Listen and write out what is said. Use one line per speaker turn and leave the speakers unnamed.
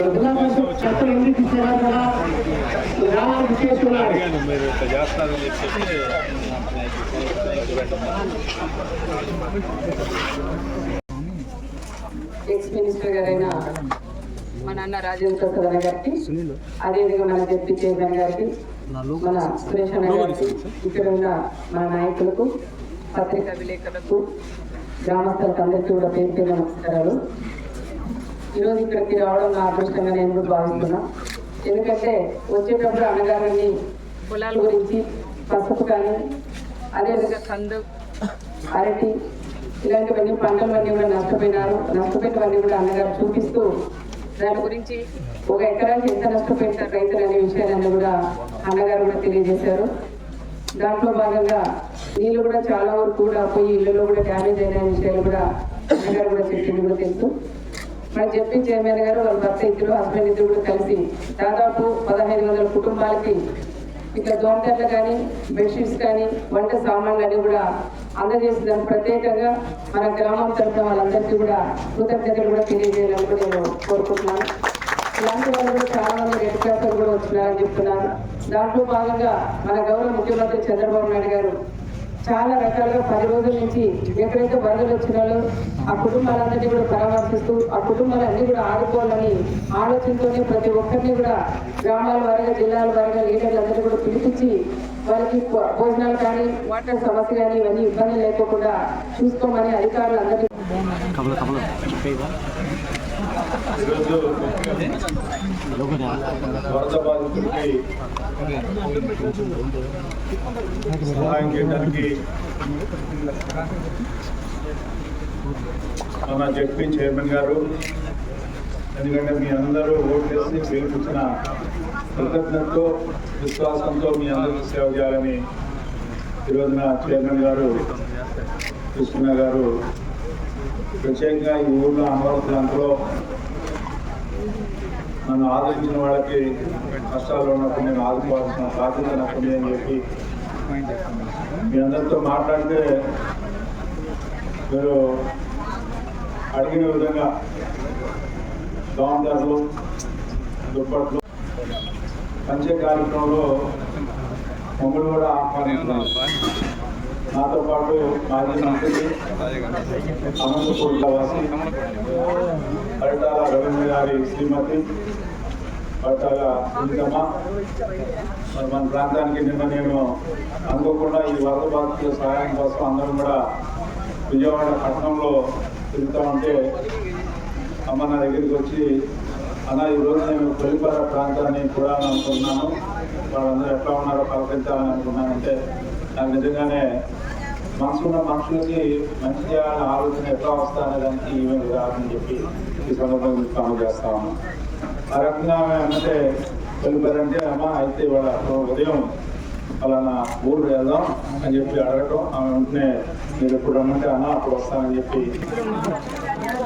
చెత్తలు ఎందుకు మా నాన్న రాజేంద్ర ప్రసాద్ అన్న గారికి అదేవిధంగా మన జడ్పీ చైర్మన్ గారికి మన సురేష్ ఇక్కడ ఉన్న మన నాయకులకు పత్రికా విలేకరులకు గ్రామస్తులకు అందరికీ కూడా పేరు పేరు నమస్కారాలు. ఈరోజు ఇక్కడికి రావడం నా అదృష్టంగా నేను కూడా భావిస్తున్నా. ఎందుకంటే వచ్చేటప్పుడు అన్నగారిని పొలాల గురించి పసుపు కానీ అదేవిధంగా కందు. అరటి ఇలాంటివన్నీ పంటలన్నీ కూడా నష్టపోయినారు. నష్టపోయినవన్నీ కూడా అన్నగారు చూపిస్తూ దాని గురించి ఒక ఎకరానికి ఎంత నష్టపోయినారు రైతులు అనే విషయాన్ని కూడా అన్నగారు కూడా తెలియజేశారు. దాంట్లో భాగంగా నీళ్ళు కూడా చాలా వరకు కూడా పోయి ఇళ్ళలో కూడా డ్యామేజ్ అయిన విషయాలు కూడా అన్నగారు కూడా చెప్పింది కూడా తెలుసు. మనం చెప్పి చైర్మన్ గారు వాళ్ళ భర్త ఇద్దరు హస్బెండ్ ఇద్దరు కూడా కలిసి దాదాపు పదహైదు వందల కుటుంబాలకి ఇట్లా దోమతెరలు కానీ బెడ్షీట్స్ కానీ వంట సామాన్లు అన్ని కూడా అందజేసి దాన్ని ప్రత్యేకంగా మన గ్రామం తరఫున వాళ్ళందరికీ కూడా కృతజ్ఞతలు కూడా తెలియజేయాలని కూడా నేను కోరుకుంటున్నాను. ఇలాంటి వాళ్ళు కూడా చాలా మంది రెడ్ క్రాస్ కూడా వచ్చినారని చెప్తున్నారు దాంట్లో భాగంగా మన గౌరవ ముఖ్యమంత్రి చంద్రబాబు నాయుడు గారు చాలా రకాలుగా పది రోజుల నుంచి ఎక్కడైతే వరదలు వచ్చినాలో ఆ కుటుంబాలందరినీ కూడా పరామర్శిస్తూ ఆ కుటుంబాలన్నీ కూడా ఆడుకోవాలని ఆలోచనతోనే ప్రతి ఒక్కరిని కూడా గ్రామాల వారిగా జిల్లాల వారిగా లీడర్లందరినీ కూడా పిలిపించి వారికి భోజనాలు కానీ వాటర్ సమస్య కానీ ఇవన్నీ ఇబ్బందులు లేకోకుండా చూసుకోమని అధికారులు అందరినీ
ఈరోజు వరద బాధితులకి సహాయం చేయడానికి మన జడ్పీ చైర్మన్ గారు ఎందుకంటే మీ అందరూ ఓట్లేసి గెలిపించిన కృతజ్ఞతతో విశ్వాసంతో మీ అందరికీ సేవ చేయాలని ఈరోజున చైర్మన్ గారు కృష్ణ గారు ప్రత్యేకంగా ఈ ఊళ్ళో అమరావతి ప్రాంతంలో నన్ను ఆదరించిన వాళ్ళకి కష్టాలు ఉన్నప్పుడు నేను ఆదుకోవాల్సిన బాధ్యత నాకు అని చెప్పి మీ అందరితో మాట్లాడితే మీరు అడిగిన విధంగా దోమదారులు దుప్పట్లు పంచే కార్యక్రమంలో మమ్మల్ని కూడా ఆహ్వానిస్తున్నారు నాతో పాటు మాజీ మంత్రి అనంతపూర్ వాసి పరిటాల రవీంద్ర గారి శ్రీమతి పరిటాల సునీతమ్మ. మన ప్రాంతానికి నిన్న నేను అనుకోకుండా ఈ వరద బాధితుల సహాయం కోసం అందరం కూడా విజయవాడ పట్టణంలో తిరుగుతామంటే అమ్మ నా దగ్గరికి వచ్చి అన్న ఈరోజు నేను కొలిపార ప్రాంతాన్ని కూడా అనుకున్నాను వాళ్ళందరూ ఎట్లా ఉన్నారో పలకరించాలని అనుకున్నానంటే నాకు నిజంగానే మనసున్న మనుషులకి మంచి చేయాలనే ఆలోచన ఎట్లా వస్తా అనే దానికి ఈవెంట్ ఉదాహరణ చెప్పి ఈ సందర్భంగా మీకు కామెంట్ చేస్తా ఉన్నాం ఆ రకంగా ఆమె అంటే వెళ్ళిపోయారంటే అమ్మ అయితే ఇవాళ ఉదయం అలానా ఊరు వెళ్దాం అని చెప్పి అడగటం. ఆమె వెంటనే మీరు ఎప్పుడు రమ్మంటే అన్న అప్పుడు వస్తానని చెప్పి